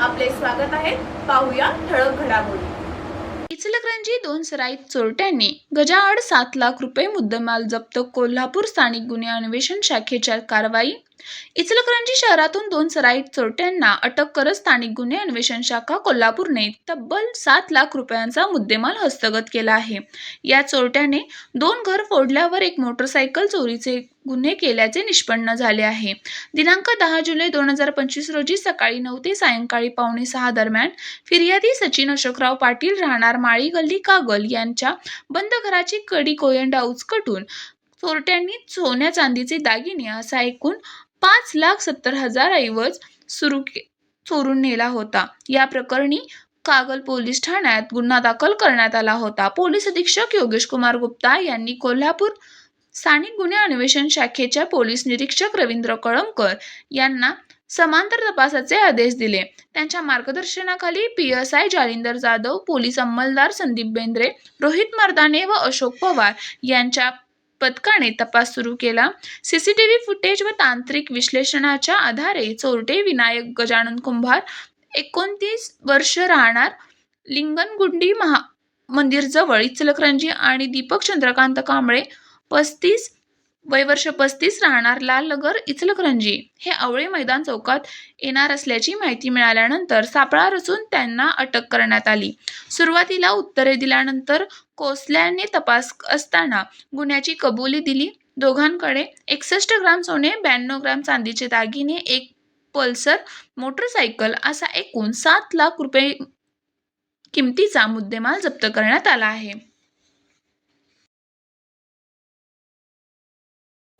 आपले स्वागत आहे. पाहूया ठळक घडामोडी. इचलकरंजी दोन सराईत चोरट्यांनी गजाआड सात लाख रुपये मुद्देमाल जप्त कोल्हापूर स्थानिक गुन्हे अन्वेषण शाखेच्या कारवाई इचलकरंजी शहरातून दोन सराईत चोरट्यांना अटक करत स्थानिक गुन्हे अन्वेषण शाखा कोल्हापूरने तब्बल सात लाख रुपयांचा मुद्देमाल हस्तगत केला आहे. या चोरट्याने दोन घर फोडल्यावर एक मोटरसायकल चोरीचे गुन्हे केल्याचे निष्पन्न झाले आहे. दिनांक दहा जुलै दोन हजार पंचवीस रोजी सकाळी नऊ ते सायंकाळी पावणे सहा दरम्यान फिर्यादी सचिन अशोकराव पाटील राहणार माळी गल्ली कागल यांच्या बंद घराची कडी कोयंडा उचकटून चोरट्यांनी सोन्या चांदीचे दागिने असा एकूण पाच लाख सत्तर हजार ऐवज सुरू चोरून नेला होता. या प्रकरणी कागल पोलीस ठाण्यात गुन्हा दाखल करण्यात आला होता. पोलीस अधीक्षक योगेश कुमार गुप्ता यांनी कोल्हापूर स्थानिक गुन्हे अन्वेषण शाखेच्या पोलीस निरीक्षक रवींद्र कळमकर यांना समांतर तपासाचे आदेश दिले. त्यांच्या मार्गदर्शनाखाली P S I Jalindar Jadhav police अंमलदार Sandeep Bendre Rohit Mardane व अशोक पवार यांच्या पथकाने तपास सुरू केला. सीसीटीव्ही फुटेज व तांत्रिक विश्लेषणाच्या आधारे चोरटे विनायक गजानन कुंभार एकोणतीस वर्ष राहणार लिंगनगुंडी महा मंदिरजवळ इचलकरंजी आणि दीपक चंद्रकांत कांबळे पस्तीस वयवर्ष पस्तीस राहणार लालनगर इचलकरंजी. हे आवळे मैदान चौकात येणार असल्याची माहिती मिळाल्यानंतर सापळा रचून त्यांना अटक करण्यात आली. सुरुवातीला उत्तरे दिल्यानंतर कोसल्याने तपास असताना गुन्ह्याची कबुली दिली. दोघांकडे एकसष्ट ग्राम सोने ब्याण्णव ग्राम चांदीचे दागिने एक पल्सर मोटरसायकल असा एकूण सात लाख रुपये किमतीचा मुद्देमाल जप्त करण्यात आला आहे.